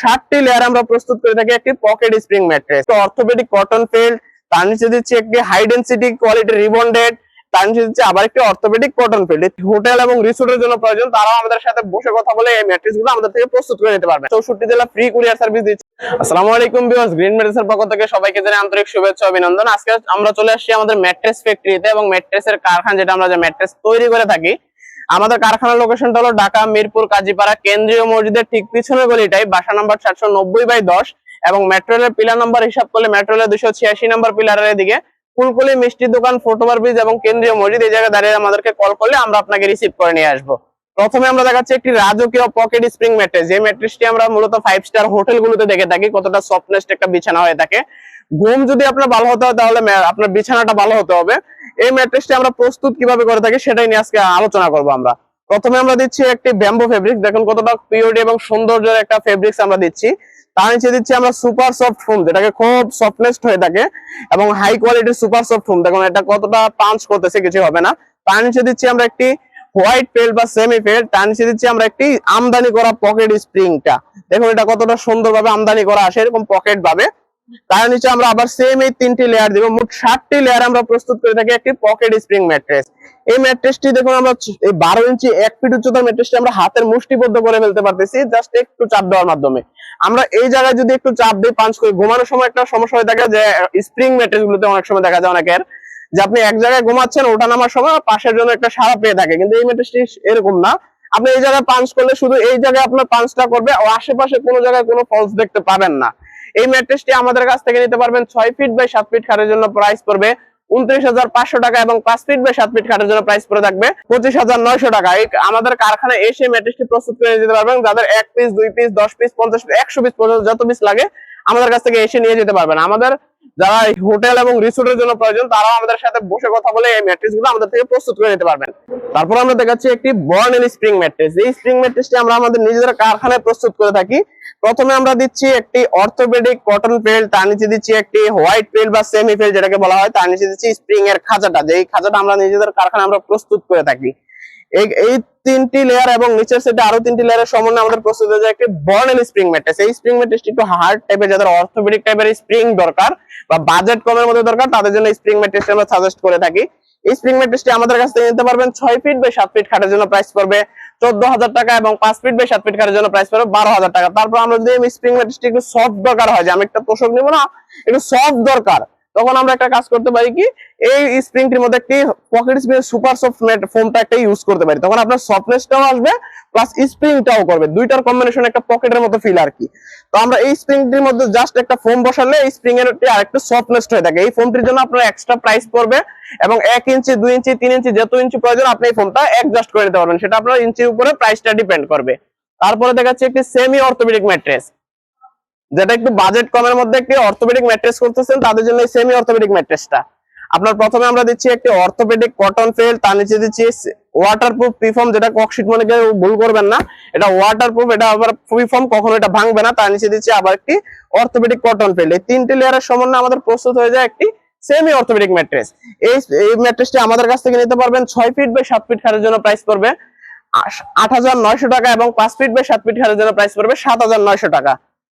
ষাটটি লেয়ার আমরা প্রস্তুত করে থাকি একটি pocket spring mattress orthopaedic cotton filled তার নিচে দিচ্ছি একটি হাই ডেন্সিটি কোয়ালিটি রিবন্ডেড তার নিচে দিচ্ছি আবার একটি অর্থোপেডিক কটন ফিল্ড হোটেল এবং রিসোর্টের জন্য প্রয়োজন, তারাও আমাদের সাথে বসে কথা বলে এই ম্যাট্রেসগুলো আমাদের থেকে প্রস্তুত করে নিতে পারবে। চৌষট্টি জেলা ফ্রি কুরিয়ার সার্ভিস দিচ্ছে। আসসালামু আলাইকুম ভিউয়ার্স গ্রিন ম্যাট্রেসের পক্ষ থেকে সবাইকে জানাই আন্তরিক শুভেচ্ছা অভিনন্দন। আজকে আমরা চলে আসছি আমাদের ম্যাট্রেস ফ্যাক্টরিতে এবং ম্যাট্রেসের কারখানা যেটা আমরা যে ম্যাট্রেস তৈরি করে থাকি আমাদের কারখানার লোকেশনটা হলো ঢাকা, মিরপুর, কাজীপাড়া, কেন্দ্রীয় মসজিদের ঠিক পিছনের গলিটাই, বাসা নাম্বার চারশো নব্বই বাই দশ এবং মেট্রো রেলের পিলার নাম্বার হিসাব করলে মেট্রো রেলের দুশো ছিয়াশি নাম্বার পিলারের দিকে ফুলকুলি মিষ্টি দোকান ফোটোবার ব্রিজ এবং কেন্দ্রীয় মসজিদ, এই জায়গায় দাঁড়িয়ে আমাদেরকে কল করলে আমরা আপনাকে রিসিভ করে নিয়ে আসব। প্রথমে আমরা দেখাচ্ছি একটি রাজকীয় পকেট স্প্রিং ম্যাট্রেস যে ম্যাট্রেসটি আমরা মূলত ফাইভ স্টার হোটেলগুলোতে দেখে থাকি, কতটা সফটনেস একটা বিছানা হয়ে থাকে। ঘুম যদি আপনার ভালো হতে হয় তাহলে আপনার বিছানাটা ভালো হতে হবে। এই ম্যাট্রেসটি আমরা প্রস্তুত কীভাবে করে থাকি সেটাই নিয়ে আজকে আলোচনা করব আমরা। প্রথমে আমরা দিচ্ছি একটি ব্যাম্বো ফেব্রিক দেখুন কতটা পিওরিটি এবং সৌন্দর্যের একটা ফেব্রিক্স আমরা দিচ্ছি। তার নিচে দিচ্ছি আমরা সুপার সফট ফোম যেটাকে খুব সফটনেস হয়ে থাকে এবং হাই কোয়ালিটির সুপার সফট ফোম দেখুন এটা কতটা পাঞ্চ করতেছে কিছু হবে না। তার নিচে দিচ্ছি আমরা একটি হোয়াইট পেল বা সেমি পেল তার নিচে দিচ্ছি আমরা একটি আমদানি করা পকেট স্প্রিংটা দেখুন এটা কতটা সুন্দরভাবে আমদানি করা আসে, এরকম পকেট ভাবে। তার নিচে আমরা আবার সেম এই তিনটি লেয়ার দিব। মোট ষাটটি লেয়ার আমরা প্রস্তুত করে থাকি একটি পকেট স্প্রিং ম্যাট্রেস এই ম্যাট্রেসটি দেখুন আমরা এই বারো ইঞ্চি এক ফিট উচ্চতার ম্যাট্রেসটি আমরা হাতের মুষ্টিবদ্ধ করে ফেলতে পারতেছি জাস্ট একটু চাপ দেওয়ার মাধ্যমে। আমরা এই জায়গায় যদি একটু চাপ দিই পাঞ্চ করি, ঘুমানোর সময় একটা সমস্যা হয়ে থাকে যে স্প্রিং ম্যাট্রেস গুলোতে অনেক সময় দেখা যায় অনেকের, যে আপনি এক জায়গায় ঘুমাচ্ছেন, ওঠা নামার সময় পাশের জন্য একটা সারা পেয়ে থাকে। কিন্তু এই ম্যাট্রেসটি এরকম না। আপনি এই জায়গায় পাঞ্চ করলে শুধু এই জায়গায় আপনার পাঞ্চটা করবে আশেপাশে কোনো জায়গায় কোনো ফলস দেখতে পাবেন না। এই ম্যাট্রেসটি আমাদের কাছ থেকে নিতে পারবেন ছয় ফিট বাই সাত ফিট খাটের জন্য প্রাইস পড়বে উনত্রিশ হাজার পাঁচশো টাকা এবং পাঁচ ফিট বাই সাত ফিট খাটের জন্য প্রাইস পড়ে থাকবে পঁচিশ হাজার নয়শো টাকা। আমাদের কারখানায় এসে ম্যাট্রেসটি প্রস্তুত করে দিতে পারবেন। যাদের এক পিস দুই পিস দশ পিস পঞ্চাশ পিস একশো পিস পর্যন্ত যত পিস লাগে, আমাদের কাছ থেকে এসে নিয়ে যেতে পারবেন। আমাদের যারা হোটেল এবং রিসোর্টের জন্য প্রয়োজন, তারাও আমাদের সাথে বসে কথা বলে এই ম্যাট্রেসগুলো আমাদের থেকে প্রস্তুত করে নিতে পারবেন। তারপর আমরা দেখাচ্ছি একটি বর্নেল স্প্রিং ম্যাট্রেস। এই স্প্রিং ম্যাট্রেসটি আমরা আমাদের নিজেদের কারখানায় প্রস্তুত করে থাকি। প্রথমে আমরা দিচ্ছি একটি অর্থোপেডিক কটন পেল তার নিচে দিচ্ছি একটি হোয়াইট পেল বা সেমি পেল যেটাকে বলা হয়, তার নিচে দিচ্ছি স্প্রিং এর খাঁচাটা। যে খাঁচাটা আমরা নিজেদের কারখানায় আমরা প্রস্তুত করে থাকি। এই তিনটি লেয়ার এবং নিচের সেটে আরও তিনটি লেয়ারের সমন্বয়ে আমাদের প্রস্তুত হয়ে যায় একটি বর্নেল স্প্রিং ম্যাট্রেস এই স্প্রিং ম্যাট্রেসটি একটু হার্ড টাইপের যাদের অর্থোপেডিক টাইপের স্প্রিং দরকার বা বাজেট কমের মধ্যে দরকার, তাদের জন্য স্প্রিং ম্যাট্রেসটি আমরা সাজেস্ট করে থাকি। এই স্প্রিং ম্যাট্রেসটি আমাদের কাছ থেকে নিতে পারবেন ছয় ফিট বাই সাত ফিট খাটের জন্য। প্রাইস পড়বে চোদ্দ হাজার টাকা এবং পাঁচ ফিট বাই সাত ফিট খাটের জন্য প্রাইস পাবে বারো হাজার টাকা। তারপর আমরা যদি স্প্রিং ম্যাট্রেসটি একটু সফট দরকার হয়, যে আমি একটা তোষক নিবো না, একটু সফট দরকার। তখন আমরা একটা কাজ করতে পারি কি, এই স্প্রিংটির মধ্যে একটি পকেট স্প্রিং সুপার সফট ফোমটা একটা ইউজ করতে পারি। তখন আপনার সফটনেসটাও আসবে প্লাস স্প্রিংটাও করবে। দুইটার কম্বিনেশন একটা পকেটের মতো ফিল আর কি। তো আমরা এই স্প্রিংটির মধ্যে জাস্ট একটা ফোম বসালে এই স্প্রিং এর আরেকটু সফটনেস হয়ে থাকে। এই ফোমটির জন্য আপনার এক্সট্রা প্রাইস পড়বে এবং এক ইঞ্চি দুই ইঞ্চি তিন ইঞ্চি যত ইঞ্চি প্রয়োজন, আপনি এই ফোমটা অ্যাডজাস্ট করে দিতে পারবেন। সেটা আপনার ইঞ্চির উপরে প্রাইসটা ডিপেন্ড করবে। তারপরে দেখাচ্ছি একটি সেমি অর্থোপেডিক ম্যাট্রেস যেটা একটু বাজেট কমের মধ্যে একটি অর্থোপেডিক ম্যাট্রেস করতেছেন তাদের জন্য সেমি অর্থোপেডিক ম্যাট্রেসটা আপনার প্রথমে আমরা দিচ্ছি একটি অর্থোপেডিক কটন ফেল তার নিচে দিচ্ছি ওয়াটারপ্রুফ প্রিফর্ম যেটা ককশিট মনে করে ভুল করবেন না। এটা ওয়াটারপ্রুফ এটা আবার প্রিফর্ম কখনো এটা ভাঙবে না। তার নিচে দিচ্ছি আবার একটি অর্থোপেডিক কটন ফেল এই তিনটি লেয়ারের সমন্বয়ে আমাদের প্রস্তুত হয়ে যায় একটি সেমি অর্থোপেডিক ম্যাট্রেস এই এই ম্যাট্রেসটি আমাদের কাছ থেকে নিতে পারবেন ছয় ফিট বাই সাত ফিট খাটের জন্য প্রাইস পড়বে। আট হাজার নয়শো টাকা এবং পাঁচ ফিট বাই সাত ফিট খাটের জন্য প্রাইস পড়বে সাত হাজার নয়শো টাকা।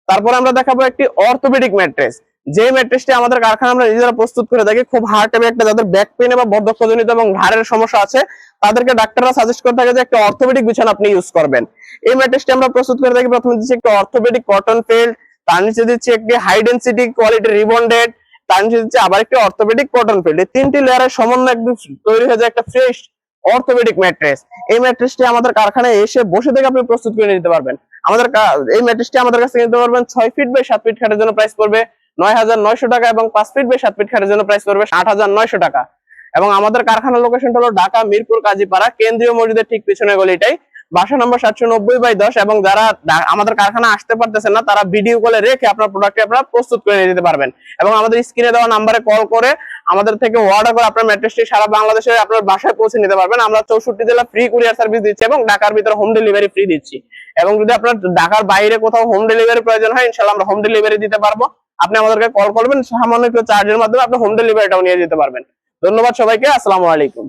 তারপর আমরা দেখাবো একটি অর্থোপেডিক ম্যাট্রেস যে ম্যাট্রেসটি আমাদের কারখানা আমরা নিজেরা প্রস্তুত করে থাকি, খুব টাইপের একটা, যাদের ব্যাক পেন বা বদ্ধক্ষজনিত এবং ঘাড়ের সমস্যা আছে, তাদেরকে ডাক্তাররা সাজেস্ট করে থাকে যে একটা অর্থোপেডিক বিছানা আপনি ইউজ করবেন। এই ম্যাট্রেসটি আমরা প্রস্তুত করে থাকি, প্রথমে দিচ্ছি একটি অর্থোপেডিক কটন ফিল্ড তার নিচে দিচ্ছি একটি হাই ডেন্সিটি কোয়ালিটি রিবন্ডেড তার নিচে দিচ্ছি আবার একটি অর্থোপেডিক কটন ফিল্ড এই তিনটি লেয়ারের সমন্বয়ে একদম তৈরি হয়ে যায় একটা ফ্রেশ অর্থোপেডিক ম্যাট্রেস এই ম্যাট্রেসটি আমাদের কারখানায় এসে বসে থেকে আপনি প্রস্তুত করে নিতে পারবেন। আমাদের এই ম্যাট্রেসটি আমাদের কাছে কিনতে পারবেন ছয় ফিট বাই সাত ফিট খাটের জন্য প্রাইস পড়বে নয় হাজার নয়শো টাকা এবং পাঁচ ফিট বাই সাত ফিট খাটের জন্য প্রাইস পড়বে আট হাজার নয়শো টাকা। এবং আমাদের কারখানার লোকেশনটা হলো ঢাকা, মিরপুর, কাজীপাড়া, কেন্দ্রীয় মসজিদের ঠিক পিছনে গলিটাই। বাসা নম্বর সাতশো নব্বই বাই দশ এবং যারা আমাদের কারখানা আসতে পারতেছেন না, তারা ভিডিও কলে রেখে আপনার প্রোডাক্টটি আপনারা প্রস্তুত করে নিয়ে যেতে পারবেন। এবং আমাদের স্ক্রিনে দেওয়া নাম্বারে কল করে আমাদের থেকে অর্ডার করে আপনার ম্যাট্রেসটি সারা বাংলাদেশে আপনার বাসায় পৌঁছে নিতে পারবেন। আমরা চৌষট্টি জেলা ফ্রি কুরিয়ার সার্ভিস দিচ্ছি এবং ঢাকার ভিতরে হোম ডেলিভারি ফ্রি দিচ্ছি। এবং যদি আপনার ঢাকার বাইরে কোথাও হোম ডেলিভারি প্রয়োজন হয়, ইনশাল্লাহ আমরা হোম ডেলিভারি দিতে পারব। আপনি আমাদেরকে কল করবেন, সামান্য চার্জের মাধ্যমে আপনি হোম ডেলিভারিটাও নিয়ে যেতে পারবেন। ধন্যবাদ সবাইকে, আসসালামু আলাইকুম।